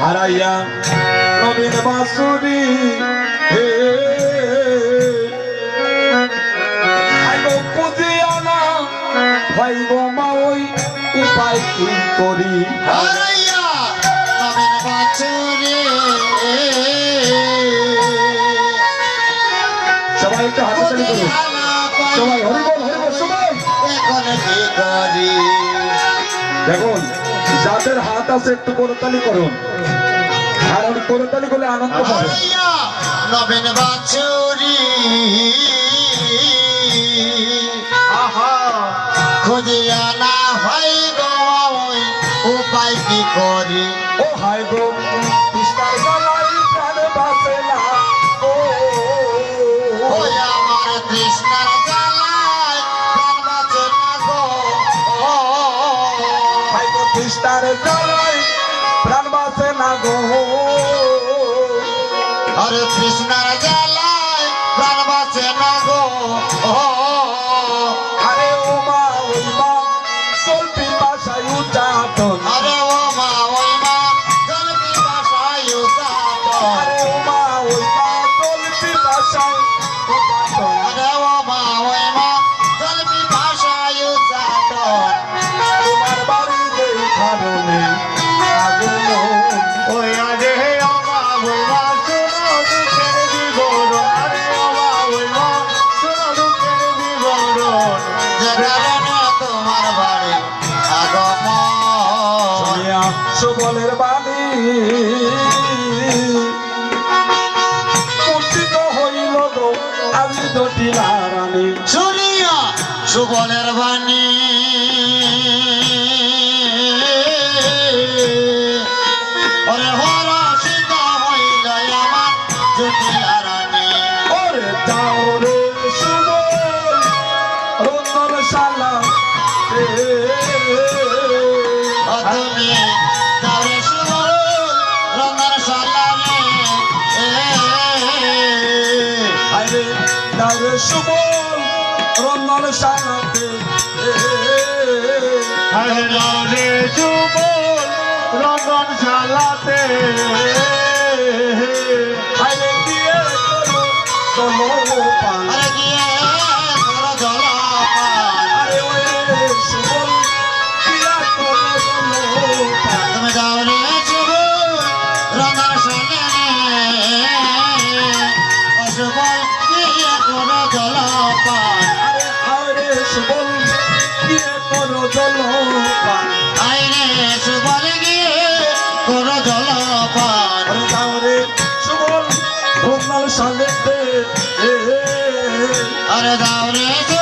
হারাইয়া নবীন বাসুরি হে আইগো পুজিয়া না ভাইব মা ওই উপায় কি করি? হারাইয়া নবীন বাছুরে সবাই একটু হাতে করুন সবাই হরিবল হরিবল সবাই। এখন কি করি? দেখুন যাদের হাত আছে একটু করতালি করুন। কারণ করতালি করলে আনন্দ হবে। হারাইয়া নবীন বাছুরি। খুঁজিয়া না হয় গো উপায় কি করি? ও হায় গো। তিস্তার গলায় প্রাণ বাঁচে না গো। আরে তৃষ্ণার জ্বালায় প্রাণ বাঁচে না গো। আরে ও মা ওই মা বাসায় উচ্চাটন আরে ও মা ওই মা জলদি বাসায় উতাতো আরে ও মা ওই মা চলতি বাসায় সুবলের বাণী। মূর্ছিত হইল গো আমি জটিলা রানী শুনিয়া সুবলের বাণী। ওরে হর সীতা হইল আমার জটিলা রানী ওরে যাও রে সুবল রঞ্জন শালা তুমি তারে সুবল রঙের সালারে আরে যাও রে সুবল রঞ্জন শালাতে আরে রে সুবল রঙন সালাতে আরে দিয়ে চলো পান সঙ্গে অশুভল দিয়ে করো জলপান আরে আরে সুবল দিয়ে করো জলপান আই রে শুভল গিয়ে করো জলপান আরে সুবল রোনাল সালেতে আরে যাও রে